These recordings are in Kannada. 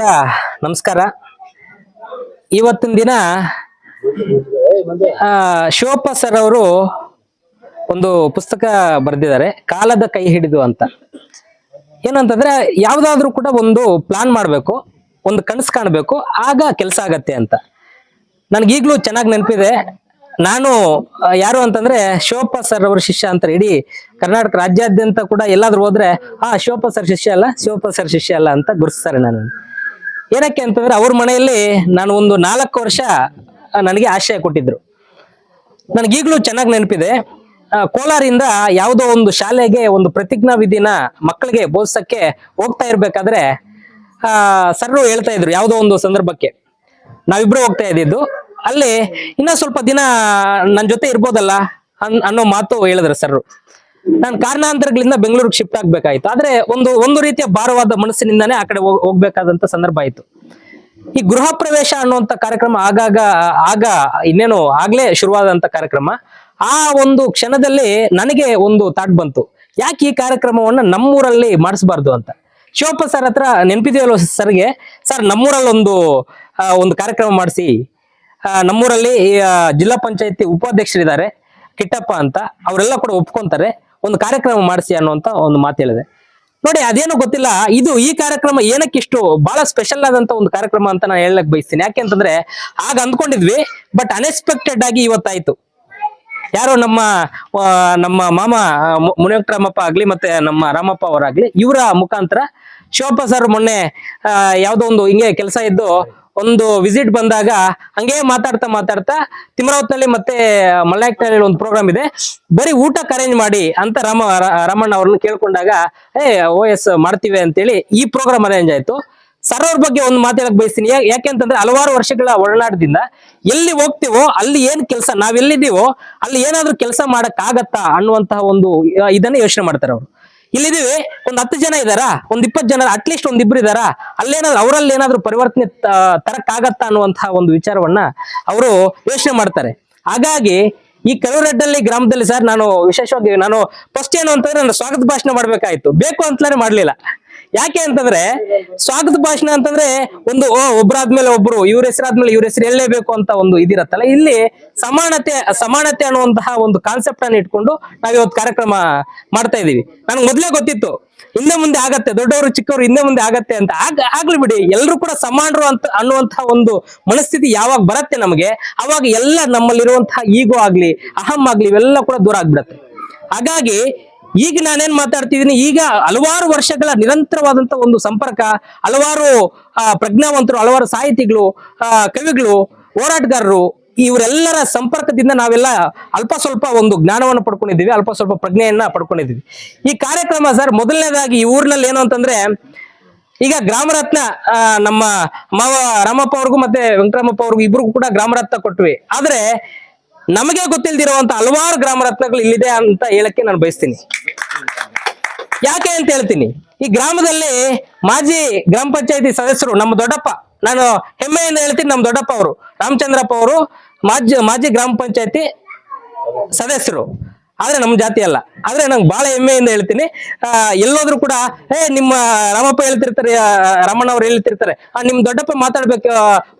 ನಮಸ್ಕಾರ. ಇವತ್ತಿನ ದಿನ ಶಿವಪ್ಪ ಸರ್ ಅವರು ಒಂದು ಪುಸ್ತಕ ಬರೆದಿದ್ದಾರೆ, ಕಾಲದ ಕೈ ಹಿಡಿದು ಅಂತ. ಏನಂತಂದ್ರೆ, ಯಾವ್ದಾದ್ರು ಕೂಡ ಒಂದು ಪ್ಲಾನ್ ಮಾಡಬೇಕು, ಒಂದು ಕನಸು ಕಾಣಬೇಕು, ಆಗ ಕೆಲಸ ಆಗತ್ತೆ ಅಂತ. ನನ್ಗೀಗ್ಲೂ ಚೆನ್ನಾಗಿ ನೆನಪಿದೆ. ನಾನು ಯಾರು ಅಂತಂದ್ರೆ, ಶಿವಪ್ಪ ಸರ್ ಅವರ ಶಿಷ್ಯ ಅಂತ ಇಡೀ ಕರ್ನಾಟಕ ರಾಜ್ಯಾದ್ಯಂತ ಕೂಡ ಎಲ್ಲಾದ್ರೂ ಹೋದ್ರೆ, ಆ, ಶಿವಪ್ಪ ಸರ್ ಶಿಷ್ಯ ಅಲ್ಲ, ಶಿವಪ್ಪ ಸರ್ ಶಿಷ್ಯ ಅಲ್ಲ ಅಂತ ಗುರುಸ್ತಾರೆ ನಾನು ಏನಕ್ಕೆ ಅಂತಂದ್ರೆ ಅವ್ರ ಮನೆಯಲ್ಲಿ ನಾನು ಒಂದು ನಾಲ್ಕು ವರ್ಷ ನನಗೆ ಆಶ್ರಯ ಕೊಟ್ಟಿದ್ರು. ನನಗೀಗಲೂ ಚೆನ್ನಾಗಿ ನೆನಪಿದೆ. ಕೋಲಾರಿಂದ ಯಾವುದೋ ಒಂದು ಶಾಲೆಗೆ ಒಂದು ಪ್ರತಿಜ್ಞಾ ವಿಧಿನ ಮಕ್ಕಳಿಗೆ ಬೋಧಿಸಕ್ಕೆ ಹೋಗ್ತಾ ಇರ್ಬೇಕಾದ್ರೆ, ಆ, ಸರ್ರು ಹೇಳ್ತಾ ಇದ್ರು ಯಾವುದೋ ಒಂದು ಸಂದರ್ಭಕ್ಕೆ. ನಾವಿಬ್ರು ಹೋಗ್ತಾ ಇದ್ದಿದ್ದು. ಅಲ್ಲಿ ಇನ್ನ ಸ್ವಲ್ಪ ದಿನ ನನ್ನ ಜೊತೆ ಇರ್ಬೋದಲ್ಲ ಅನ್- ಅನ್ನೋ ಮಾತು ಹೇಳಿದ್ರು ಸರ್ರು. ನಾನು ಕಾರಣಾಂತರಗಳಿಂದ ಬೆಂಗಳೂರಿಗೆ ಶಿಫ್ಟ್ ಆಗ್ಬೇಕಾಯ್ತು. ಆದ್ರೆ ಒಂದು ಒಂದು ರೀತಿಯ ಭಾರವಾದ ಮನಸ್ಸಿನಿಂದಾನೇ ಆ ಕಡೆ ಹೋಗ್- ಹೋಗ್ಬೇಕಾದಂತ ಸಂದರ್ಭ ಆಯ್ತು. ಈ ಗೃಹ ಪ್ರವೇಶ ಅನ್ನುವಂತ ಕಾರ್ಯಕ್ರಮ ಆಗಾಗ, ಆಗ ಇನ್ನೇನು ಆಗ್ಲೇ ಶುರುವಾದಂತ ಕಾರ್ಯಕ್ರಮ. ಆ ಒಂದು ಕ್ಷಣದಲ್ಲಿ ನನಗೆ ಒಂದು ತಾಟ್ ಬಂತು. ಯಾಕೆ ಈ ಕಾರ್ಯಕ್ರಮವನ್ನ ನಮ್ಮೂರಲ್ಲಿ ಮಾಡಿಸ್ಬಾರ್ದು ಅಂತ. ಶಿವಪ್ಪ ಸರ್ ಹತ್ರ ನೆನಪಿದೆಯಲ್ಲ ಸರ್ಗೆ? ಸರ್ ನಮ್ಮೂರಲ್ಲಿ ಒಂದು ಒಂದು ಕಾರ್ಯಕ್ರಮ ಮಾಡಿಸಿ. ನಮ್ಮೂರಲ್ಲಿ ಜಿಲ್ಲಾ ಪಂಚಾಯತಿ ಉಪಾಧ್ಯಕ್ಷರಿದ್ದಾರೆ. ಕಿಟ್ಟಪ್ಪ ಅಂತ. ಅವರೆಲ್ಲ ಕೂಡ ಒಪ್ಕೊಂತಾರೆ. ಒಂದು ಕಾರ್ಯಕ್ರಮ ಮಾಡಿಸಿ ಅನ್ನುವಂತ ಒಂದು ಮಾತು ಹೇಳಿದೆ. ನೋಡಿ, ಅದೇನು ಗೊತ್ತಿಲ್ಲ. ಇದು ಈ ಕಾರ್ಯಕ್ರಮ ಏನಕ್ಕಿಷ್ಟು ಬಹಳ ಸ್ಪೆಷಲ್ ಆದಂತ ಒಂದು ಕಾರ್ಯಕ್ರಮ ಅಂತ ನಾನು ಹೇಳಕ್ ಬಯಸ್ತೀನಿ. ಯಾಕೆ ಅಂತಂದ್ರೆ, ಆಗ ಅಂದ್ಕೊಂಡಿದ್ವಿ ಬಟ್ ಅನ್ಎಕ್ಸ್ಪೆಕ್ಟೆಡ್ ಆಗಿ ಇವತ್ತಾಯ್ತು. ಯಾರೋ ನಮ್ಮ ನಮ್ಮ ಮಾಮ ಮುನಿವೆಂಕಟರಾಮಪ್ಪ ಆಗ್ಲಿ ಮತ್ತೆ ನಮ್ಮ ರಾಮಪ್ಪ ಅವರಾಗ್ಲಿ, ಇವರ ಮುಖಾಂತರ ಶಿವಪ್ಪ ಸರ್ ಮೊನ್ನೆ ಯಾವ್ದೋ ಒಂದು ಹಿಂಗೆ ಕೆಲಸ ಇದ್ದು ಒಂದು ವಿಸಿಟ್ ಬಂದಾಗ ಹಂಗೆ ಮಾತಾಡ್ತಾ ಮಾತಾಡ್ತಾ ತಿಮ್ರಾವತ್ನಲ್ಲಿ ಮತ್ತೆ ಮಲ್ನಾಯಕ್ನಲ್ಲಿ ಒಂದು ಪ್ರೋಗ್ರಾಮ್ ಇದೆ. ಬರೀ ಊಟಕ್ಕೆ ಅರೇಂಜ್ ಮಾಡಿ ಅಂತ ರಾಮ, ರಾಮಣ್ಣ ಅವ್ರನ್ನ ಕೇಳ್ಕೊಂಡಾಗ, ಏ ಓ ಎಸ್ ಮಾಡ್ತೀವಿ ಅಂತೇಳಿ ಈ ಪ್ರೋಗ್ರಾಮ್ ಅರೇಂಜ್ ಆಯ್ತು. ಸರ್ ಅವ್ರ ಬಗ್ಗೆ ಒಂದು ಮಾತಾಡಕ್ ಬಯಸ್ತೀನಿ. ಯಾಕೆ ಯಾಕೆಂತಂದ್ರೆ ಹಲವಾರು ವರ್ಷಗಳ ಒಳನಾಡದಿಂದ ಎಲ್ಲಿ ಹೋಗ್ತೀವೋ ಅಲ್ಲಿ ಏನ್ ಕೆಲಸ ನಾವೆಲ್ಲಿದ್ದೀವೋ ಅಲ್ಲಿ ಏನಾದ್ರೂ ಕೆಲಸ ಮಾಡಕ್ ಆಗತ್ತಾ ಅನ್ನುವಂತಹ ಒಂದು, ಇದನ್ನ ಯೋಚನೆ ಮಾಡ್ತಾರೆ ಅವರು. ಇಲ್ಲಿದೀವಿ ಒಂದ್ ಹತ್ತು ಜನ ಇದಾರ ಒಂದ್ ಇಪ್ಪತ್ ಜನ ಅಟ್ಲೀಸ್ಟ್ ಒಂದ್ ಇಬ್ರು ಇದಾರಾ ಅಲ್ಲೇನಾದ್ರು, ಅವರಲ್ಲಿ ಏನಾದ್ರೂ ಪರಿವರ್ತನೆ ತ- ತರಕ್ ಆಗತ್ತಾ ಅನ್ನುವಂತಹ ಒಂದು ವಿಚಾರವನ್ನ ಅವರು ಯೋಚನೆ ಮಾಡ್ತಾರೆ. ಹಾಗಾಗಿ ಈ ಕರೂರಡ್ಡಲ್ಲಿ ಗ್ರಾಮದಲ್ಲಿ ಸರ್ ನಾನು ವಿಶೇಷವಾಗಿ ನಾನು ಫಸ್ಟ್ ಏನು ಅಂತಂದ್ರೆ ನಾನು ಸ್ವಾಗತ ಭಾಷಣ ಮಾಡ್ಬೇಕಾಯ್ತು. ಬೇಕು ಅಂತಲೇ ಮಾಡ್ಲಿಲ್ಲ. ಯಾಕೆ ಅಂತಂದ್ರೆ ಸ್ವಾಗತ ಭಾಷಣ ಅಂತಂದ್ರೆ ಒಂದು, ಓ, ಒಬ್ರಾದ್ಮೇಲೆ ಒಬ್ರು, ಇವ್ರ ಹೆಸರಾದ್ಮೇಲೆ ಇವ್ರ ಹೆಸರು ಎಲ್ಲೇಬೇಕು ಅಂತ ಒಂದು ಇದಿರತ್ತಲ್ಲ. ಇಲ್ಲಿ ಸಮಾನತೆ ಸಮಾನತೆ ಅನ್ನುವಂತಹ ಒಂದು ಕಾನ್ಸೆಪ್ಟ್ ಅನ್ನು ಇಟ್ಕೊಂಡು ನಾವು ಇವತ್ತು ಕಾರ್ಯಕ್ರಮ ಮಾಡ್ತಾ ಇದೀವಿ ನನಗೆ ಮೊದ್ಲೇ ಗೊತ್ತಿತ್ತು, ಹಿಂದೆ ಮುಂದೆ ಆಗತ್ತೆ, ದೊಡ್ಡವರು ಚಿಕ್ಕವರು ಹಿಂದೆ ಮುಂದೆ ಆಗತ್ತೆ ಅಂತ. ಆಗ, ಆಗ್ಲಿ ಬಿಡಿ ಎಲ್ಲರೂ ಕೂಡ ಸಮಾನರು ಅಂತ ಅನ್ನುವಂತಹ ಒಂದು ಮನಸ್ಥಿತಿ ಯಾವಾಗ ಬರತ್ತೆ ನಮಗೆ, ಅವಾಗ ಎಲ್ಲ ನಮ್ಮಲ್ಲಿರುವಂತಹ ಈಗೋ ಆಗ್ಲಿ, ಅಹಂ ಆಗ್ಲಿ ಇವೆಲ್ಲ ಕೂಡ ದೂರ ಆಗ್ಬಿಡತ್ತೆ. ಹಾಗಾಗಿ ಈಗ ನಾನೇನ್ ಮಾತಾಡ್ತಿದ್ದೀನಿ, ಈಗ ಹಲವಾರು ವರ್ಷಗಳ ನಿರಂತರವಾದಂತ ಒಂದು ಸಂಪರ್ಕ, ಹಲವಾರು ಪ್ರಜ್ಞಾವಂತರು, ಹಲವಾರು ಸಾಹಿತಿಗಳು ಕವಿಗಳು, ಹೋರಾಟಗಾರರು, ಇವರೆಲ್ಲರ ಸಂಪರ್ಕದಿಂದ ನಾವೆಲ್ಲ ಅಲ್ಪ ಸ್ವಲ್ಪ ಒಂದು ಜ್ಞಾನವನ್ನು ಪಡ್ಕೊಂಡಿದ್ದೀವಿ, ಅಲ್ಪ ಸ್ವಲ್ಪ ಪ್ರಜ್ಞೆಯನ್ನ ಪಡ್ಕೊಂಡಿದ್ದೀವಿ. ಈ ಕಾರ್ಯಕ್ರಮ ಸರ್ ಮೊದಲನೇದಾಗಿ ಈ ಊರಿನಲ್ಲಿ ಏನು ಅಂತಂದ್ರೆ, ಈಗ ಗ್ರಾಮರತ್ನ ನಮ್ಮ ಮಾವ ರಾಮಪ್ಪ ಅವ್ರಿಗೂ ಮತ್ತೆ ವೆಂಕಟರಾಮಪ್ಪ ಅವ್ರಿಗೂ ಇಬ್ಬರಿಗೂ ಕೂಡ ಗ್ರಾಮರತ್ನ ಕೊಟ್ವಿ. ಆದ್ರೆ ನಮಗೆ ಗೊತ್ತಿಲ್ದಿರುವಂತ ಹಲವಾರು ಗ್ರಾಮರತ್ನಗಳು ಇಲ್ಲಿದೆ ಅಂತ ಹೇಳಕ್ಕೆ ನಾನು ಬಯಸ್ತೀನಿ. ಯಾಕೆ ಅಂತ ಹೇಳ್ತೀನಿ? ಈ ಗ್ರಾಮದಲ್ಲಿ ಮಾಜಿ ಗ್ರಾಮ ಪಂಚಾಯತಿ ಸದಸ್ಯರು ನಮ್ಮ ದೊಡ್ಡಪ್ಪ, ನಾನು ಹೆಮ್ಮೆಯಿಂದ ಹೇಳ್ತೀನಿ ನಮ್ಮ ದೊಡ್ಡಪ್ಪ ಅವರು, ರಾಮಚಂದ್ರಪ್ಪ ಅವರು ಮಾಜಿ ಮಾಜಿ ಗ್ರಾಮ ಪಂಚಾಯತಿ ಸದಸ್ಯರು. ಆದ್ರೆ ನಮ್ಮ ಜಾತಿ ಅಲ್ಲ. ಆದ್ರೆ ನಂಗೆ ಬಹಳ ಹೆಮ್ಮೆಯಿಂದ ಹೇಳ್ತೀನಿ. ಎಲ್ಲೋದ್ರು ಕೂಡ, ಏ, ನಿಮ್ಮ ರಾಮಪ್ಪ ಹೇಳ್ತಿರ್ತಾರೆ ರಾಮಣ್ಣ ಅವ್ರು ಹೇಳ್ತಿರ್ತಾರೆ ನಿಮ್ ದೊಡ್ಡಪ್ಪ ಮಾತಾಡ್ಬೇಕು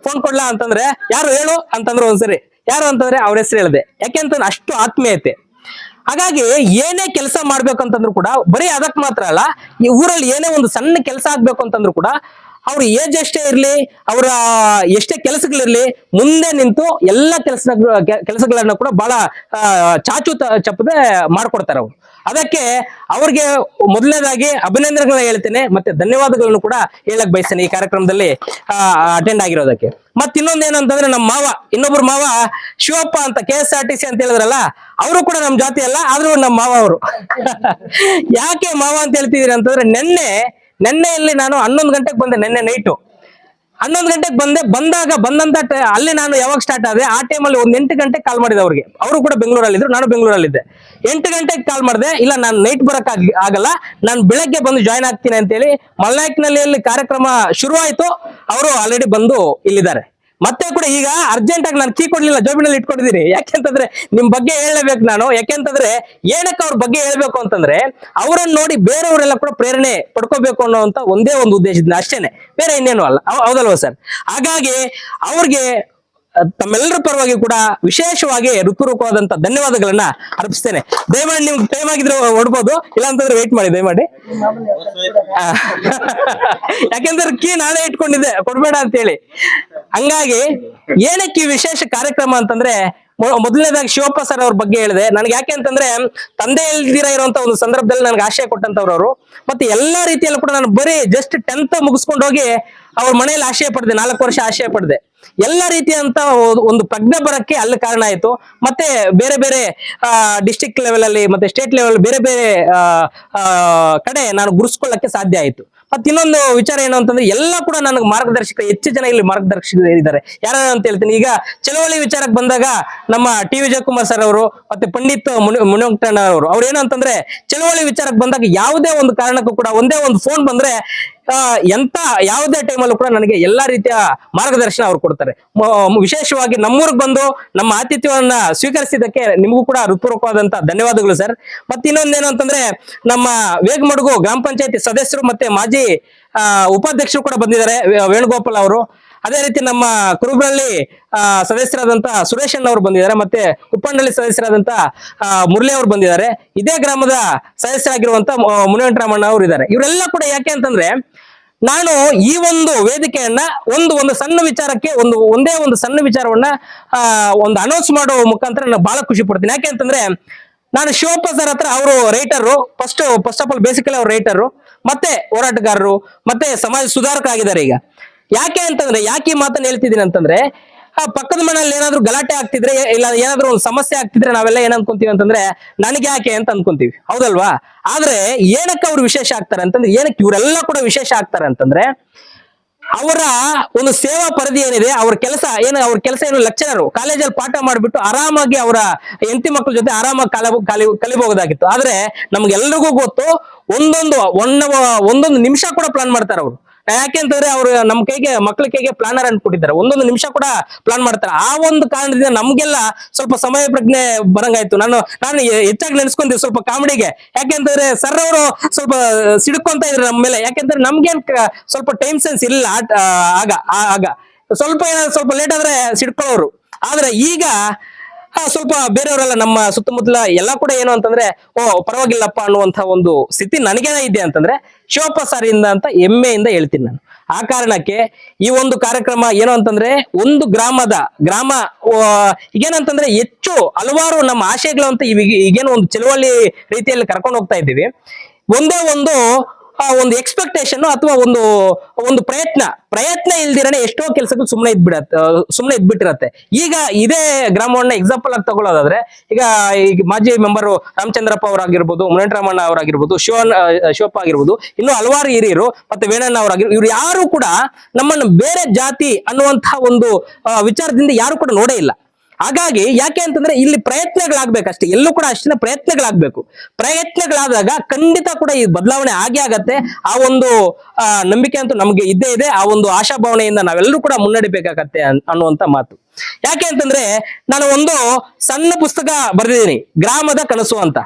ಫೋನ್ ಕೊಡ್ಲಾ ಅಂತಂದ್ರೆ, ಯಾರು ಹೇಳು ಅಂತಂದ್ರೆ ಒಂದ್ಸರಿ. ಯಾರು ಅಂತಂದ್ರೆ ಅವ್ರ ಹೆಸರು ಹೇಳಿದೆ. ಯಾಕೆಂತಂದ್ರೆ ಅಷ್ಟು ಆತ್ಮೀಯತೆ. ಹಾಗಾಗಿ ಏನೇ ಕೆಲಸ ಮಾಡ್ಬೇಕಂತಂದ್ರು ಕೂಡ ಬರೀ ಅದಕ್ ಮಾತ್ರ ಅಲ್ಲ, ಈ ಊರಲ್ಲಿ ಏನೇ ಒಂದು ಸಣ್ಣ ಕೆಲಸ ಆಗ್ಬೇಕು ಅಂತಂದ್ರು ಕೂಡ ಅವ್ರ ಏಜ್ ಎಷ್ಟೇ ಇರಲಿ, ಅವರ ಎಷ್ಟೇ ಕೆಲಸಗಳಿರಲಿ, ಮುಂದೆ ನಿಂತು ಎಲ್ಲ ಕೆಲಸ ಕೆಲಸಗಳನ್ನ ಕೂಡ ಬಹಳ ಚಾಚು ಚಪ್ಪದೆ ಮಾಡ್ಕೊಡ್ತಾರೆ ಅವರು. ಅದಕ್ಕೆ ಅವ್ರಿಗೆ ಮೊದಲನೇದಾಗಿ ಅಭಿನಂದನೆಗಳನ್ನ ಹೇಳ್ತೇನೆ, ಮತ್ತೆ ಧನ್ಯವಾದಗಳನ್ನು ಕೂಡ ಹೇಳಕ್ ಬಯಸ್ತೇನೆ ಈ ಕಾರ್ಯಕ್ರಮದಲ್ಲಿ ಅಟೆಂಡ್ ಆಗಿರೋದಕ್ಕೆ. ಮತ್ ಇನ್ನೊಂದ್ ಏನಂತಂದ್ರೆ ನಮ್ಮ ಮಾವ, ಇನ್ನೊಬ್ರು ಮಾವ ಶಿವಪ್ಪ ಅಂತ K S R T C ಅಂತ ಹೇಳಿದ್ರಲ್ಲ, ಅವರು ಕೂಡ ನಮ್ಮ ಜಾತಿ ಅಲ್ಲ, ಆದ್ರೂ ನಮ್ಮ ಮಾವ ಅವರು. ಯಾಕೆ ಮಾವ ಅಂತ ಹೇಳ್ತಿದೀರಿ ಅಂತಂದ್ರೆ, ನೆನ್ನೆ ನೆನ್ನೆಯಲ್ಲಿ ನಾನು ಹನ್ನೊಂದು ಗಂಟೆಗೆ ಬಂದೆ, ನಿನ್ನೆ ನೈಟು ಹನ್ನೊಂದು ಗಂಟೆಗೆ ಬಂದೆ, ಬಂದಾಗ ಬಂದಂತ ಅಲ್ಲಿ ನಾನು ಯಾವಾಗ ಸ್ಟಾರ್ಟ್ ಆದೆ, ಆ ಟೈಮಲ್ಲಿ ಒಂದು ಎಂಟು ಗಂಟೆಗೆ ಕಾಲ್ ಮಾಡಿದೆ ಅವ್ರಿಗೆ. ಅವರು ಕೂಡ ಬೆಂಗಳೂರಲ್ಲಿದ್ರು ನಾನು ಬೆಂಗಳೂರಲ್ಲಿದ್ದೆ. ಎಂಟು ಗಂಟೆಗೆ ಕಾಲ್ ಮಾಡಿದೆ, ಇಲ್ಲ ನಾನು ನೈಟ್ ಬರಕ್ ಆಗ್- ಆಗಲ್ಲ, ನಾನು ಬೆಳಗ್ಗೆ ಬಂದು ಜಾಯ್ನ್ ಆಗ್ತೀನಿ ಅಂತೇಳಿ ಮಲ್ನಾಯಕ್ನಲ್ಲಿ ಕಾರ್ಯಕ್ರಮ ಶುರುವಾಯಿತು, ಅವರು ಆಲ್ರೆಡಿ ಬಂದು ಇಲ್ಲಿದ್ದಾರೆ. ಮತ್ತೆ ಕೂಡ ಈಗ ಅರ್ಜೆಂಟ್ ಆಗಿ ನಾನು ಕೀ ಕೊಡ್ಲಿಲ್ಲ, ಜೋಬಿನಲ್ಲಿ ಇಟ್ಕೊಂಡಿದ್ದೀನಿ ಯಾಕೆಂತಂದ್ರೆ ನಿಮ್ ಬಗ್ಗೆ ಹೇಳಬೇಕು ನಾನು. ಯಾಕೆಂತಂದ್ರೆ ಏನಕ್ಕೆ ಅವ್ರ ಬಗ್ಗೆ ಹೇಳ್ಬೇಕು ಅಂತಂದ್ರೆ ಅವರನ್ನ ನೋಡಿ ಬೇರೆಯವರೆಲ್ಲ ಕೂಡ ಪ್ರೇರಣೆ ಪಡ್ಕೋಬೇಕು ಅನ್ನೋಂತ ಒಂದೇ ಒಂದು ಉದ್ದೇಶದಿಂದ ಅಷ್ಟೇನೆ. ಬೇರೆ ಇನ್ನೇನು ಅಲ್ಲ. ಹೌದಲ್ವ ಸರ್? ಹಾಗಾಗಿ ಅವ್ರಿಗೆ ತಮ್ಮೆಲ್ಲರ ಪರವಾಗಿ ಕೂಡ ವಿಶೇಷವಾಗಿ ಹೃತ್ಪೂರ್ವಕವಾದಂತ ಧನ್ಯವಾದಗಳನ್ನ ಅರ್ಪಿಸ್ತೇನೆ. ದಯಮಾಡಿ ನಿಮ್ಗೆ ಟೈಮ್ ಆಗಿದ್ರೆ ಹೊಡ್ಬೋದು ಇಲ್ಲ ಅಂತಂದ್ರೆ ವೇಟ್ ಮಾಡಿ, ದಯಮಾಡಿ. ಯಾಕೆಂದ್ರೆ ಕೀ ನಾಳೆ ಇಟ್ಕೊಂಡಿದ್ದೆ. ಕೊಡ್ಬೇಡ ಅಂತ ಹೇಳಿ ಹಂಗಾಗಿ ಏನಕ್ಕೆ ವಿಶೇಷ ಕಾರ್ಯಕ್ರಮ ಅಂತಂದ್ರೆ ಮೊದಲನೇದಾಗಿ ಶಿವಪ್ಪ ಸರ್ ಅವ್ರ ಬಗ್ಗೆ ಹೇಳಿದೆ. ನನಗೆ ಯಾಕೆ ಅಂತಂದ್ರೆ, ತಂದೆ ಇಲ್ದಿರ ಇರುವಂತ ಒಂದು ಸಂದರ್ಭದಲ್ಲಿ ನನಗೆ ಆಶಯ ಕೊಟ್ಟಂತವ್ರು ಅವರು. ಮತ್ತೆ ಎಲ್ಲಾ ರೀತಿಯಲ್ಲೂ ಕೂಡ ನಾನು ಬರೀ ಜಸ್ಟ್ ಟೆಂತ್ ಮುಗಿಸ್ಕೊಂಡು ಹೋಗಿ ಅವ್ರ ಮನೆಯಲ್ಲಿ ಆಶಯ ಪಡೆದೆ, ನಾಲ್ಕು ವರ್ಷ ಆಶಯ ಪಡೆದೆ. ಎಲ್ಲ ರೀತಿಯಂತ ಒಂದು- ಪ್ರಜ್ಞೆ ಬರಕ್ಕೆ ಅಲ್ಲಿ ಕಾರಣ ಆಯ್ತು. ಮತ್ತೆ ಬೇರೆ ಬೇರೆ ಡಿಸ್ಟಿಕ್ ಲೆವೆಲ್ ಅಲ್ಲಿ ಮತ್ತೆ ಸ್ಟೇಟ್ ಲೆವೆಲ್ ಬೇರೆ ಬೇರೆ ಕಡೆ ನಾನು ಗುರುಸ್ಕೊಳ್ಳಕ್ಕೆ ಸಾಧ್ಯ ಆಯ್ತು. ಮತ್ತೆ ಇನ್ನೊಂದು ವಿಚಾರ ಏನು ಅಂತಂದ್ರೆ, ಎಲ್ಲ ಕೂಡ ನನಗೆ ಮಾರ್ಗದರ್ಶಕ, ಹೆಚ್ಚು ಜನ ಇಲ್ಲಿ ಮಾರ್ಗದರ್ಶಕರು ಇದ್ದಾರೆ. ಯಾರು ಅಂತ ಹೇಳ್ತೀನಿ. ಈಗ ಚಳವಳಿ ವಿಚಾರಕ್ಕೆ ಬಂದಾಗ ನಮ್ಮ ಟಿ. ಜಯಕುಮಾರ್ ಸರ್ ಅವರು ಮತ್ತೆ ಪಂಡಿತ್ ಮುನಿ, ಮುನಿವೆಂಕಟಣ್ಣ ಅವರು, ಅವ್ರು ಏನು ಅಂತಂದ್ರೆ, ಚಳವಳಿ ವಿಚಾರಕ್ಕೆ ಬಂದಾಗ ಯಾವುದೇ ಒಂದು ಕಾರಣಕ್ಕೂ ಕೂಡ ಒಂದೇ ಒಂದು ಫೋನ್ ಬಂದ್ರೆ ಎಂತ ಯಾವುದೇ ಟೈಮಲ್ಲೂ ಕೂಡ ನನಗೆ ಎಲ್ಲಾ ರೀತಿಯ ಮಾರ್ಗದರ್ಶನ ಅವ್ರು ಕೊಡ್ತಾರೆ. ವಿಶೇಷವಾಗಿ ನಮ್ಮೂರ್ಗ್ ಬಂದು ನಮ್ಮ ಆತಿಥ್ಯವನ್ನ ಸ್ವೀಕರಿಸಿದ್ದಕ್ಕೆ ನಿಮಗೂ ಕೂಡ ಹೃತ್ಪೂರ್ವಕವಾದಂತ ಧನ್ಯವಾದಗಳು ಸರ್ ಮತ್ತೆ ಇನ್ನೊಂದೇನು ಅಂತಂದ್ರೆ, ನಮ್ಮ ವೇಗಮಡುಗು ಗ್ರಾಮ ಪಂಚಾಯತಿ ಸದಸ್ಯರು ಮತ್ತೆ ಮಾಜಿ ಆ, ಉಪಾಧ್ಯಕ್ಷರು ಕೂಡ ಬಂದಿದ್ದಾರೆ ವೇಣುಗೋಪಾಲ್ ಅವರು. ಅದೇ ರೀತಿ ನಮ್ಮ ಕುರುಬ್ರಳ್ಳಿ ಸದಸ್ಯರಾದಂತಹ ಸುರೇಶ್ ಅಣ್ಣ ಅವರು ಬಂದಿದ್ದಾರೆ ಮತ್ತೆ ಉಪ್ಪಂಡಳ್ಳಿ ಸದಸ್ಯರಾದಂತ ಆ, ಮುರಳಿ ಅವರು ಬಂದಿದ್ದಾರೆ. ಇದೇ ಗ್ರಾಮದ ಸದಸ್ಯರಾಗಿರುವಂತ ಮುನಿವೆಂಟರಾಮಣ್ಣ ಅವರು ಇದ್ದಾರೆ. ಇವರೆಲ್ಲ ಕೂಡ ಯಾಕೆ ಅಂತಂದ್ರೆ ನಾನು ಈ ಒಂದು ವೇದಿಕೆಯನ್ನ ಒಂದು ಒಂದು ಸಣ್ಣ ವಿಚಾರಕ್ಕೆ ಒಂದು ಒಂದೇ ಒಂದು ಸಣ್ಣ ವಿಚಾರವನ್ನ ಒಂದು ಅನೌನ್ಸ್ ಮಾಡೋ ಮುಖಾಂತರ ನಾನು ಬಹಳ ಖುಷಿ ಪಡ್ತೀನಿ. ಯಾಕೆ ಅಂತಂದ್ರೆ ನಾನು ಶಿವಪ್ಪ ಸರ್ ಹತ್ರ ಅವರು writer first first of all basically ಅವ್ರು ರೈಟರು ಮತ್ತೆ ಹೋರಾಟಗಾರರು, ಮತ್ತೆ ಸಮಾಜ ಸುಧಾರಕ ಆಗಿದ್ದಾರೆ ಈಗ. ಯಾಕೆ ಅಂತಂದ್ರೆ, ಯಾಕೆ ಮಾತನ್ನ ಹೇಳ್ತಿದ್ದೀನಿ ಅಂತಂದ್ರೆ, ಆ ಪಕ್ಕದ ಮನೆಯಲ್ಲಿ ಏನಾದ್ರು ಗಲಾಟೆ ಆಗ್ತಿದ್ರೆ, ಇಲ್ಲ ಏನಾದ್ರು ಒಂದು ಸಮಸ್ಯೆ ಆಗ್ತಿದ್ರೆ ನಾವೆಲ್ಲ ಏನ್ ಅನ್ಕೊಂತೀವಿ ಅಂತಂದ್ರೆ, ನನಗೆ ಯಾಕೆ ಅಂತ ಅನ್ಕೊಂತೀವಿ. ಹೌದಲ್ವಾ? ಆದ್ರೆ ಏನಕ್ಕೆ ಅವ್ರು ವಿಶೇಷ ಆಗ್ತಾರೆ ಅಂತಂದ್ರೆ, ಏನಕ್ಕೆ ಇವರೆಲ್ಲ ಕೂಡ ವಿಶೇಷ ಆಗ್ತಾರೆ ಅಂತಂದ್ರೆ ಅವರ ಒಂದು ಸೇವಾ ಪರಿಧಿ ಏನಿದೆ, ಅವ್ರ ಕೆಲಸ ಏನು, ಅವ್ರ ಕೆಲಸ ಏನು ಲೆಕ್ಚರರು ಕಾಲೇಜಲ್ಲಿ ಪಾಠ ಮಾಡಿಬಿಟ್ಟು ಆರಾಮಾಗಿ ಅವರ ಹೆಂಡತಿ ಮಕ್ಕಳ ಜೊತೆ ಆರಾಮಾಗಿ ಕಲ, ಕಲಿ, ಕಲಿಬಹುದಾಗಿತ್ತು. ಆದ್ರೆ ನಮ್ಗೆಲ್ರಿಗೂ ಗೊತ್ತು, ಒಂದೊಂದು ಒಂದೊಂದು ನಿಮಿಷ ಕೂಡ ಪ್ಲಾನ್ ಮಾಡ್ತಾರೆ ಅವರು. ಯಾಕೆಂತಂದ್ರೆ ಅವರು ನಮ್ಮ ಕೈಗೆ ಮಕ್ಕಳ ಕೈಗೆ ಪ್ಲಾನರ್ ಅನ್ನು ಕೊಟ್ಟಿದ್ದಾರೆ ಒಂದೊಂದು ನಿಮಿಷ ಕೂಡ ಪ್ಲಾನ್ ಮಾಡ್ತಾರೆ. ಆ ಒಂದು ಕಾರಣದಿಂದ ನಮ್ಗೆಲ್ಲ ಸ್ವಲ್ಪ ಸಮಯ ಪ್ರಜ್ಞೆ ಬರಂಗಾಯ್ತು. ನಾನು ನಾನು ಹೆಚ್ಚಾಗಿ ನೆನೆಸ್ಕೊಂತೀವಿ ಸ್ವಲ್ಪ ಕಾಮಿಡಿಗೆ. ಯಾಕೆಂತಂದ್ರೆ ಸರ್ ಅವರು ಸ್ವಲ್ಪ ಸಿಡ್ಕೊಂತ ಇದ್ರು ನಮ್ಮ ಮೇಲೆ. ಯಾಕೆಂದ್ರೆ ನಮ್ಗೇನ್ ಸ್ವಲ್ಪ ಟೈಮ್ ಸೆನ್ಸ್ ಇಲ್ಲ ಆಗ ಆಗ. ಸ್ವಲ್ಪ ಏನಾದ್ರು ಸ್ವಲ್ಪ ಲೇಟ್ ಆದ್ರೆ ಸಿಡ್ಕೊಳ್ಳೋರು. ಆದ್ರೆ ಈಗ ಸ್ವಲ್ಪ ಬೇರೆಯವರೆಲ್ಲ ನಮ್ಮ ಸುತ್ತಮುತ್ತಲ ಎಲ್ಲ ಕೂಡ ಏನು ಅಂತಂದ್ರೆ, ಓ, ಪರವಾಗಿಲ್ಲಪ್ಪ ಅನ್ನುವಂತ ಒಂದು ಸ್ಥಿತಿ ನನಗೇನ ಇದೆ ಅಂತಂದ್ರೆ ಶಿವಪ್ಪ ಸಾರಿಂದ ಅಂತ ಹೆಮ್ಮೆಯಿಂದ ಹೇಳ್ತೀನಿ ನಾನು. ಆ ಕಾರಣಕ್ಕೆ ಈ ಒಂದು ಕಾರ್ಯಕ್ರಮ ಏನು ಅಂತಂದ್ರೆ, ಒಂದು ಗ್ರಾಮದ, ಗ್ರಾಮ ಈಗೇನಂತಂದ್ರೆ ಹೆಚ್ಚು ಹಲವಾರು ನಮ್ಮ ಆಶಯಗಳು ಅಂತ ಈಗ ಈಗೇನು ಒಂದು ಚಳುವಳಿ ರೀತಿಯಲ್ಲಿ ಕರ್ಕೊಂಡು ಹೋಗ್ತಾ ಇದ್ದೀವಿ. ಒಂದೇ ಒಂದು ಒಂದು ಎಕ್ಸ್ಪೆಕ್ಟೇಷನ್ ಅಥವಾ ಒಂದು ಒಂದು ಪ್ರಯತ್ನ ಪ್ರಯತ್ನ ಇಲ್ದಿರನೆ ಎಷ್ಟೋ ಕೆಲಸಗಳು ಸುಮ್ಮನೆ ಇದ್ಬಿಡತ್ತೆ ಸುಮ್ಮನೆ ಇದ್ಬಿಟ್ಟಿರತ್ತೆ. ಈಗ ಇದೇ ಗ್ರಾಮವನ್ನ ಎಕ್ಸಾಂಪಲ್ ಆಗಿ ತಗೊಳ್ಳೋದಾದ್ರೆ ಈಗ ಈಗ ಮಾಜಿ ಮೆಂಬರ್ ರಾಮಚಂದ್ರಪ್ಪ ಅವರಾಗಿರ್ಬೋದು ಮುನಿರಾಮಣ್ಣ ಅವರಾಗಿರ್ಬೋದು ಶಿವನ್ ಆ, ಶಿವಪ್ಪ ಆಗಿರ್ಬೋದು ಇನ್ನು ಹಲವಾರು ಹಿರಿಯರು ಮತ್ತೆ ವೇಣಣ್ಣ ಅವರಾಗಿರ್ಬೋದು ಇವ್ರು ಯಾರು ಕೂಡ ನಮ್ಮನ್ನು ಬೇರೆ ಜಾತಿ ಅನ್ನುವಂತಹ ಒಂದು ವಿಚಾರದಿಂದ ಯಾರು ಕೂಡ ನೋಡೇ ಇಲ್ಲ. ಹಾಗಾಗಿ ಯಾಕೆ ಅಂತಂದ್ರೆ ಇಲ್ಲಿ ಪ್ರಯತ್ನಗಳಾಗ್ಬೇಕಷ್ಟೇ, ಎಲ್ಲೂ ಕೂಡ ಅಷ್ಟಿನ ಪ್ರಯತ್ನಗಳಾಗ್ಬೇಕು. ಪ್ರಯತ್ನಗಳಾದಾಗ ಖಂಡಿತ ಕೂಡ ಈ ಬದಲಾವಣೆ ಆಗೇ ಆಗತ್ತೆ. ಆ ಒಂದು ನಂಬಿಕೆ ಅಂತೂ ನಮ್ಗೆ ಇದ್ದೇ ಇದೆ. ಆ ಒಂದು ಆಶಾಭಾವನೆಯಿಂದ ನಾವೆಲ್ಲರೂ ಕೂಡ ಮುನ್ನಡಿಬೇಕಾಗತ್ತೆ ಅನ್- ಅನ್ನುವಂತ ಮಾತು. ಯಾಕೆ ಅಂತಂದ್ರೆ, ನಾನು ಒಂದು ಸಣ್ಣ ಪುಸ್ತಕ ಬರೆದಿದ್ದೀನಿ, ಗ್ರಾಮದ ಕನಸು ಅಂತ.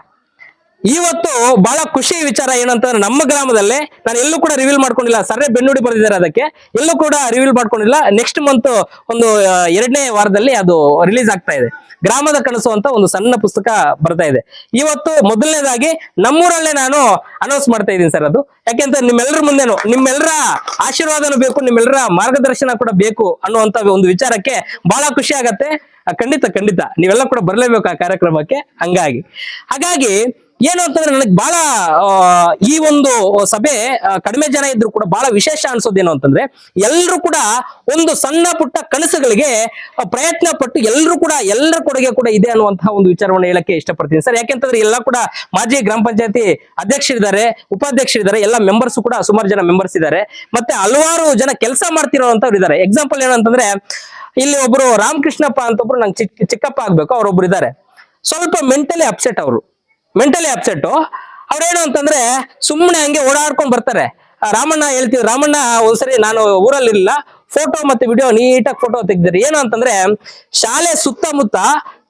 ಇವತ್ತು ಬಹಳ ಖುಷಿ ವಿಚಾರ ಏನಂತಂದ್ರೆ ನಮ್ಮ ಗ್ರಾಮದಲ್ಲೇ ನಾನು ಎಲ್ಲೂ ಕೂಡ ರಿವೀಲ್ ಮಾಡ್ಕೊಂಡಿಲ್ಲ. ಸರ್ರೆ ಬೆನ್ನುಡಿ ಬರೆದಿದ್ದಾರೆ ಅದಕ್ಕೆ. ಎಲ್ಲೂ ಕೂಡ ರಿವೀಲ್ ಮಾಡ್ಕೊಂಡಿಲ್ಲ. ನೆಕ್ಸ್ಟ್ ಮಂತ್ ಒಂದು ಎರಡನೇ ವಾರದಲ್ಲಿ ಅದು ರಿಲೀಸ್ ಆಗ್ತಾ ಇದೆ. ಗ್ರಾಮದ ಕನಸು ಅಂತ ಒಂದು ಸಣ್ಣ ಪುಸ್ತಕ ಬರ್ತಾ ಇದೆ. ಇವತ್ತು ಮೊದಲನೇದಾಗಿ ನಮ್ಮೂರಲ್ಲೇ ನಾನು ಅನೌನ್ಸ್ ಮಾಡ್ತಾ ಇದ್ದೀನಿ ಸರ್ ಅದು. ಯಾಕೆಂತ ನಿಮ್ಮೆಲ್ಲರ ಮುಂದೆನು ನಿಮ್ಮೆಲ್ಲರ ಆಶೀರ್ವಾದನೂ ಬೇಕು ನಿಮ್ಮೆಲ್ಲರ ಮಾರ್ಗದರ್ಶನ ಕೂಡ ಬೇಕು ಅನ್ನುವಂತ ಒಂದು ವಿಚಾರಕ್ಕೆ ಬಹಳ ಖುಷಿ ಆಗತ್ತೆ. ಖಂಡಿತ ಖಂಡಿತ. ನೀವೆಲ್ಲ ಕೂಡ ಬರಲೇಬೇಕು ಆ ಕಾರ್ಯಕ್ರಮಕ್ಕೆ. ಹಂಗಾಗಿ, ಹಾಗಾಗಿ ಏನು ಅಂತಂದ್ರೆ ನನಗೆ ಬಹಳ ಈ ಒಂದು ಸಭೆ ಕಡಿಮೆ ಜನ ಇದ್ರು ಕೂಡ ಬಹಳ ವಿಶೇಷ ಅನ್ಸೋದೇನು ಅಂತಂದ್ರೆ ಎಲ್ಲರೂ ಕೂಡ ಒಂದು ಸಣ್ಣ ಪುಟ್ಟ ಕನಸುಗಳಿಗೆ ಪ್ರಯತ್ನ ಪಟ್ಟು ಎಲ್ಲರೂ ಕೂಡ ಎಲ್ಲರ ಕೊಡುಗೆ ಕೂಡ ಇದೆ ಅನ್ನುವಂತಹ ಒಂದು ವಿಚಾರವನ್ನು ಹೇಳಕ್ಕೆ ಇಷ್ಟಪಡ್ತೀನಿ. ಸರ್, ಯಾಕೆಂತಂದ್ರೆ ಎಲ್ಲ ಕೂಡ ಮಾಜಿ ಗ್ರಾಮ ಪಂಚಾಯತಿ ಅಧ್ಯಕ್ಷರಿದ್ದಾರೆ, ಉಪಾಧ್ಯಕ್ಷರಿದ್ದಾರೆ, ಎಲ್ಲ ಮೆಂಬರ್ಸ್ ಕೂಡ ಸುಮಾರು ಜನ ಮೆಂಬರ್ಸ್ ಇದ್ದಾರೆ. ಮತ್ತೆ ಹಲವಾರು ಜನ ಕೆಲಸ ಮಾಡ್ತಿರೋಂಥವ್ರು ಇದ್ದಾರೆ. ಎಕ್ಸಾಂಪಲ್ ಏನಂತಂದ್ರೆ ಇಲ್ಲಿ ಒಬ್ರು ರಾಮಕೃಷ್ಣಪ್ಪ ಅಂತ ಒಬ್ರು ನಂಗೆ ಚಿಕ್ಕ ಚಿಕ್ಕಪ್ಪ ಆಗ್ಬೇಕು, ಅವ್ರೊಬ್ರು ಇದ್ದಾರೆ. ಸ್ವಲ್ಪ ಮೆಂಟಲಿ ಅಪ್ಸೆಟ್ ಅವರು. ಮೆಂಟಲಿ ಅಪ್ಸೆಟ್ ಅವ್ರೇನು ಅಂತಂದ್ರೆ ಸುಮ್ಮನೆ ಹಂಗೆ ಓಡಾಡ್ಕೊಂಡ್ ಬರ್ತಾರೆ. ರಾಮಣ್ಣ ಹೇಳ್ತೀವಿ ರಾಮಣ್ಣ, ಒಂದ್ಸರಿ ನಾನು ಊರಲ್ಲಿ ಇಲ್ಲ ಫೋಟೋ ಮತ್ತೆ ವಿಡಿಯೋ ನೀಟಾಗಿ ಫೋಟೋ ತೆಗ್ದಿರಿ. ಏನು ಅಂತಂದ್ರೆ ಶಾಲೆ ಸುತ್ತಮುತ್ತ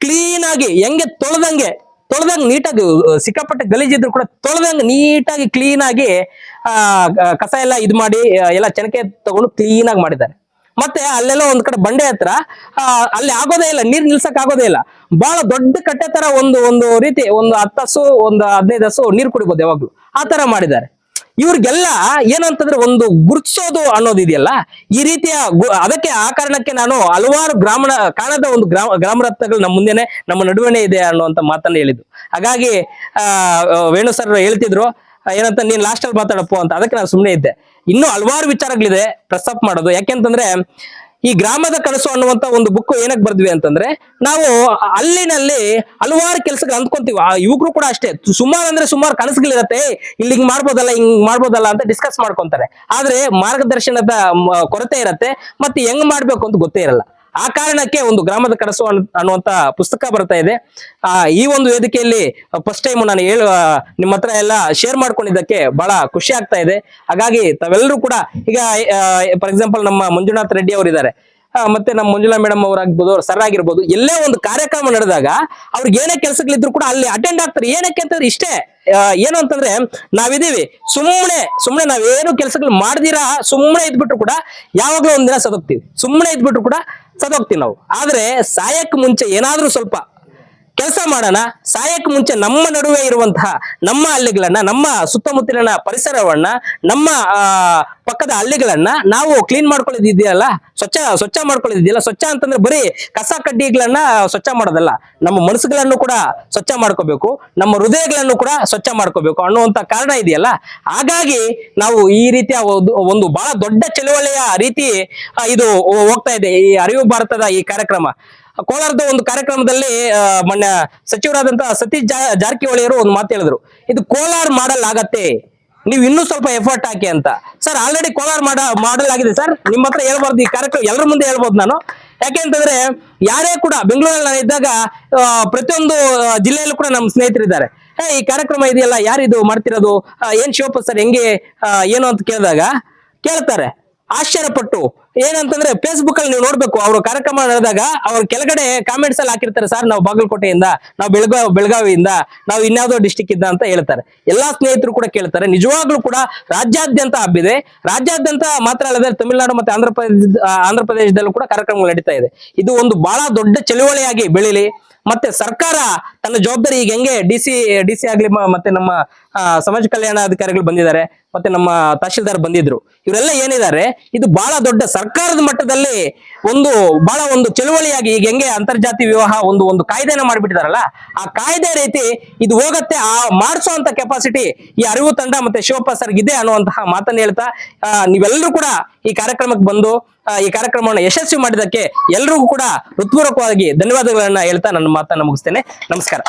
ಕ್ಲೀನ್ ಆಗಿ ಹೆಂಗೆ ತೊಳೆದಂಗೆ ತೊಳೆದಂಗೆ ನೀಟಾಗಿ ಸಿಕ್ಕಾಪಟ್ಟೆ ಗಲೀಜಿದ್ರು ಕೂಡ ತೊಳೆದಂಗೆ ನೀಟಾಗಿ ಕ್ಲೀನ್ ಆಗಿ ಕಸ ಎಲ್ಲ ಇದು ಮಾಡಿ ಎಲ್ಲ ಚೆನಕೆ ತಗೊಂಡು ಕ್ಲೀನ್ ಆಗಿ ಮಾಡಿದ್ದಾರೆ. ಮತ್ತೆ ಅಲ್ಲೆಲ್ಲ ಒಂದ್ ಕಡೆ ಬಂಡೆ ಹತ್ರ ಅಲ್ಲಿ ಆಗೋದೇ ಇಲ್ಲ, ನೀರ್ ನಿಲ್ಸಕ್ ಆಗೋದೇ ಇಲ್ಲ. ಬಹಳ ದೊಡ್ಡ ಕಟ್ಟೆ ತರ ಒಂದು ಒಂದು ರೀತಿ, ಒಂದು ಹತ್ತಸು ಒಂದು ಹದಿನೈದು ಹಸು ನೀರ್ ಕುಡಿಬೋದು ಯಾವಾಗ್ಲೂ. ಆ ತರ ಮಾಡಿದ್ದಾರೆ. ಇವ್ರಿಗೆಲ್ಲ ಏನಂತಂದ್ರೆ ಒಂದು ಗುರುತಿಸೋದು ಅನ್ನೋದಿದೆಯಲ್ಲ ಈ ರೀತಿಯ ಅದಕ್ಕೆ ಆ ಕಾರಣಕ್ಕೆ ನಾನು ಹಲವಾರು ಗ್ರಾಮಣ, ಕಾಣದ ಒಂದು ಗ್ರಾಮ ಗ್ರಾಮ ರತ್ನಗಳು ನಮ್ಮ ಮುಂದೆನೆ, ನಮ್ಮ ನಡುವೆನೆ ಇದೆ ಅನ್ನುವಂತ ಮಾತನ್ನ ಹೇಳಿದ್ದು. ಹಾಗಾಗಿ, ಆ ವೇಣು ಸರ್ ಹೇಳ್ತಿದ್ರು ಏನಂತ ನೀನ್ ಲಾಸ್ಟ್ ಅಲ್ಲಿ ಮಾತಾಡಪ್ಪ ಅಂತ. ಅದಕ್ಕೆ ನಾನು ಸುಮ್ಮನೆ ಇದ್ದೆ. ಇನ್ನೂ ಹಲವಾರು ವಿಚಾರಗಳಿದೆ ಪ್ರಸ್ತಾಪ ಮಾಡೋದು. ಯಾಕೆಂತಂದ್ರೆ ಈ ಗ್ರಾಮದ ಕನಸು ಅನ್ನುವಂತ ಒಂದು ಬುಕ್ ಏನಕ್ಕೆ ಬರ್ದ್ವಿ ಅಂತಂದ್ರೆ ನಾವು ಅಲ್ಲಿನಲ್ಲಿ ಹಲವಾರು ಕೆಲಸಗಳು ಅಂದ್ಕೊಂತೀವಿ. ಆ ಯುವಕರು ಕೂಡ ಅಷ್ಟೇ. ಸುಮಾರು ಅಂದ್ರೆ ಸುಮಾರು ಕನಸುಗಳಿರತ್ತೆ. "ಏ, ಇಲ್ಲಿ ಹಿಂಗ್ ಮಾಡ್ಬೋದಲ್ಲ ಹಿಂಗ್ ಮಾಡ್ಬೋದಲ್ಲ ಅಂತ ಡಿಸ್ಕಸ್ ಮಾಡ್ಕೊಂತಾರೆ. ಆದ್ರೆ ಮಾರ್ಗದರ್ಶನದ ಕೊರತೆ ಇರತ್ತೆ. ಮತ್ತೆ ಹೆಂಗ್ ಮಾಡ್ಬೇಕು ಅಂತ ಗೊತ್ತೇ ಇರಲ್ಲ. ಆ ಕಾರಣಕ್ಕೆ ಒಂದು ಗ್ರಾಮದ ಕನಸು ಅನ್ನುವಂತ ಪುಸ್ತಕ ಬರ್ತಾ ಇದೆ. ಆ ಈ ಒಂದು ವೇದಿಕೆಯಲ್ಲಿ ಫಸ್ಟ್ ಟೈಮ್ ನಾನು ಹೇಳು ಆ, ನಿಮ್ಮ ಹತ್ರ ಎಲ್ಲ ಶೇರ್ ಮಾಡ್ಕೊಂಡಿದ್ದಕ್ಕೆ ಬಹಳ ಖುಷಿ ಆಗ್ತಾ ಇದೆ. ಹಾಗಾಗಿ ತಾವೆಲ್ಲರೂ ಕೂಡ ಈಗ ಫಾರ್ ಎಕ್ಸಾಂಪಲ್ ನಮ್ಮ ಮಂಜುನಾಥ್ ರೆಡ್ಡಿ ಅವರು ಇದ್ದಾರೆ ಮತ್ತೆ ನಮ್ಮ ಮಂಜುಳಾ ಮೇಡಮ್ ಅವರಾಗ್ಬೋದು ಅವ್ರ ಸರ್ ಆಗಿರ್ಬೋದು ಎಲ್ಲೇ ಒಂದು ಕಾರ್ಯಕ್ರಮ ನಡೆದಾಗ ಅವ್ರಿಗೆ ಏನೇ ಕೆಲಸಗಳಿದ್ರು ಕೂಡ ಅಲ್ಲಿ ಅಟೆಂಡ್ ಆಗ್ತಾರೆ. ಏನಕ್ಕೆ ಅಂತಂದ್ರೆ ಇಷ್ಟೇ ಏನು ಅಂತಂದ್ರೆ ನಾವಿದೀವಿ ಸುಮ್ಮನೆ ಸುಮ್ಮನೆ ನಾವೇನು ಕೆಲಸಗಳು ಮಾಡ್ದಿರಾ ಸುಮ್ಮನೆ ಇದ್ಬಿಟ್ರು ಕೂಡ ಯಾವಾಗ್ಲೂ ಒಂದಿನ ಸದಕ್ತಿವಿ ಸುಮ್ಮನೆ ಇದ್ಬಿಟ್ರು ಕೂಡ ಸದೋಗ್ತೀವಿ ನಾವು ಆದ್ರೆ ಸಾಯಕ್ ಮುಂಚೆ ಏನಾದ್ರೂ ಸ್ವಲ್ಪ ಕೆಲಸ ಮಾಡೋಣ ಸಾಯಕ್ ಮುಂಚೆ ನಮ್ಮ ನಡುವೆ ಇರುವಂತಹ ನಮ್ಮ ಹಳ್ಳಿಗಳನ್ನ, ನಮ್ಮ ಸುತ್ತಮುತ್ತಲಿನ ಪರಿಸರವನ್ನ, ನಮ್ಮ ಪಕ್ಕದ ಹಳ್ಳಿಗಳನ್ನ ನಾವು ಕ್ಲೀನ್ ಮಾಡ್ಕೊಳ್ಳೋದಿದೆಯಲ್ಲ? ಸ್ವಚ್ಛ ಸ್ವಚ್ಛ ಮಾಡ್ಕೊಳ್ಳೋದಿದೆಯಲ್ಲ? ಸ್ವಚ್ಛ ಅಂತಂದ್ರೆ ಬರೀ ಕಸ ಕಡ್ಡಿಗಳನ್ನ ಸ್ವಚ್ಛ ಮಾಡೋದಲ್ಲ. ನಮ್ಮ ಮನಸ್ಸುಗಳನ್ನು ಕೂಡ ಸ್ವಚ್ಛ ಮಾಡ್ಕೋಬೇಕು. ನಮ್ಮ ಹೃದಯಗಳನ್ನು ಕೂಡ ಸ್ವಚ್ಛ ಮಾಡ್ಕೋಬೇಕು ಅನ್ನುವಂತ ಕಾರಣ ಇದೆಯಲ್ಲ? ಹಾಗಾಗಿ ನಾವು ಈ ರೀತಿಯ ಒಂದು- ಒಂದು ಬಹಳ ದೊಡ್ಡ ಚಳುವಳಿಯ ರೀತಿ ಇದು ಹೋಗ್ತಾ ಇದೆ ಈ ಅರಿವು ಭಾರತದ ಈ ಕಾರ್ಯಕ್ರಮ. ಕೋಲಾರದ ಒಂದು ಕಾರ್ಯಕ್ರಮದಲ್ಲಿ ಮೊನ್ನೆ ಸಚಿವರಾದಂತಹ ಸತೀಶ್ ಜಾರಕಿಹೊಳಿಯವರು ಒಂದು ಮಾತು ಹೇಳಿದ್ರು. ಇದು ಕೋಲಾರ ಮಾಡಲ್ ಆಗತ್ತೆ ನೀವು ಇನ್ನೂ ಸ್ವಲ್ಪ ಎಫರ್ಟ್ ಹಾಕಿ ಅಂತ. ಸರ್ ಆಲ್ರೆಡಿ ಕೋಲಾರ ಮಾಡ ಮಾಡಲ್ ಆಗಿದೆ ಸರ್. ನಿಮ್ಮ ಹತ್ರ ಹೇಳ್ಬಾರ್ದು ಈ ಕಾರ್ಯಕ್ರಮ ಎಲ್ಲರ ಮುಂದೆ ಹೇಳ್ಬೋದು ನಾನು. ಯಾಕೆಂತಂದ್ರೆ ಯಾರೇ ಕೂಡ ಬೆಂಗಳೂರಲ್ಲಿ ನಾನು ಇದ್ದಾಗ ಪ್ರತಿಯೊಂದು ಜಿಲ್ಲೆಯಲ್ಲೂ ಕೂಡ ನಮ್ಮ ಸ್ನೇಹಿತರಿದ್ದಾರೆ. ಹೇ ಈ ಕಾರ್ಯಕ್ರಮ ಇದೆಯಲ್ಲ ಯಾರಿದು ಮಾಡ್ತಿರೋದು? ಆ, ಏನ್ ಶಿವಪ್ಪ ಸರ್ ಹೆಂಗೆ ಏನು ಅಂತ ಕೇಳಿದಾಗ ಕೇಳ್ತಾರೆ. ಆಶ್ಚರ್ಯಪಟ್ಟು. ಏನಂತಂದ್ರೆ ಫೇಸ್ಬುಕ್ ಅಲ್ಲಿ ನೀವು ನೋಡ್ಬೇಕು, ಅವರು ಕಾರ್ಯಕ್ರಮ ನಡೆದಾಗ ಅವ್ರ ಕೆಳಗಡೆ ಕಾಮೆಂಟ್ಸ್ ಅಲ್ಲಿ ಹಾಕಿರ್ತಾರೆ, ಸರ್ ನಾವು ಬಾಗಲಕೋಟೆಯಿಂದ, ನಾವು ಬೆಳಗಾವ್ ಬೆಳಗಾವಿಯಿಂದ, ನಾವು ಇನ್ಯಾವುದೋ ಡಿಸ್ಟಿಕ್ ಇಂದ ಅಂತ ಹೇಳ್ತಾರೆ. ಎಲ್ಲಾ ಸ್ನೇಹಿತರು ಕೂಡ ಕೇಳ್ತಾರೆ. ನಿಜವಾಗ್ಲೂ ಕೂಡ ರಾಜ್ಯಾದ್ಯಂತ ಹಬ್ಬಿದೆ ರಾಜ್ಯಾದ್ಯಂತ ಮಾತ್ರ ಅಲ್ಲದೆ ತಮಿಳುನಾಡು ಮತ್ತೆ ಆಂಧ್ರ ಪ್ರದೇಶ ಆಂಧ್ರ ಪ್ರದೇಶದಲ್ಲೂ ಕೂಡ ಕಾರ್ಯಕ್ರಮಗಳು ನಡೀತಾ ಇದೆ. ಇದು ಒಂದು ಬಹಳ ದೊಡ್ಡ ಚಳುವಳಿಯಾಗಿ ಬೆಳೀಲಿ. ಮತ್ತೆ ಸರ್ಕಾರ ತನ್ನ ಜವಾಬ್ದಾರಿ ಈಗ ಹೆಂಗೆ ಡಿ ಸಿ ಡಿ ಸಿ ಆಗ್ಲಿ ಮತ್ತೆ ನಮ್ಮ ಸಮಾಜ ಕಲ್ಯಾಣ ಅಧಿಕಾರಿಗಳು ಬಂದಿದ್ದಾರೆ, ಮತ್ತೆ ನಮ್ಮ ತಹಶೀಲ್ದಾರ್ ಬಂದಿದ್ರು. ಇವರೆಲ್ಲ ಏನಿದ್ದಾರೆ, ಇದು ಬಹಳ ದೊಡ್ಡ ಸರ್ಕಾರದ ಮಟ್ಟದಲ್ಲಿ ಒಂದು ಬಹಳ ಒಂದು ಚಳುವಳಿಯಾಗಿ ಈಗ ಹೆಂಗೆ ಅಂತರ್ಜಾತಿ ವಿವಾಹ ಒಂದು ಒಂದು ಕಾಯ್ದೆನ ಮಾಡಿಬಿಟ್ಟಿದಾರಲ್ಲ, ಆ ಕಾಯ್ದೆ ರೀತಿ ಇದು ಹೋಗತ್ತೆ, ಆ ಮಾಡಿಸುವಂತ ಕೆಪಾಸಿಟಿ ಈ ಅರಿವು ತಂಡ ಮತ್ತೆ ಶಿವಪ್ಪ ಸರ್ಗಿದೆ ಅನ್ನುವಂತಹ ಮಾತನ್ನ ಹೇಳ್ತಾ ನೀವೆಲ್ಲರೂ ಕೂಡ ಈ ಕಾರ್ಯಕ್ರಮಕ್ಕೆ ಬಂದು ಈ ಕಾರ್ಯಕ್ರಮವನ್ನು ಯಶಸ್ವಿ ಮಾಡಿದಕ್ಕೆ ಎಲ್ರಿಗೂ ಕೂಡ ಹೃತ್ಪೂರ್ವಕವಾಗಿ ಧನ್ಯವಾದಗಳನ್ನ ಹೇಳ್ತಾ ನನ್ನ ಮಾತನ್ನ ಮುಗಿಸ್ತೇನೆ. ನಮಸ್ಕಾರ.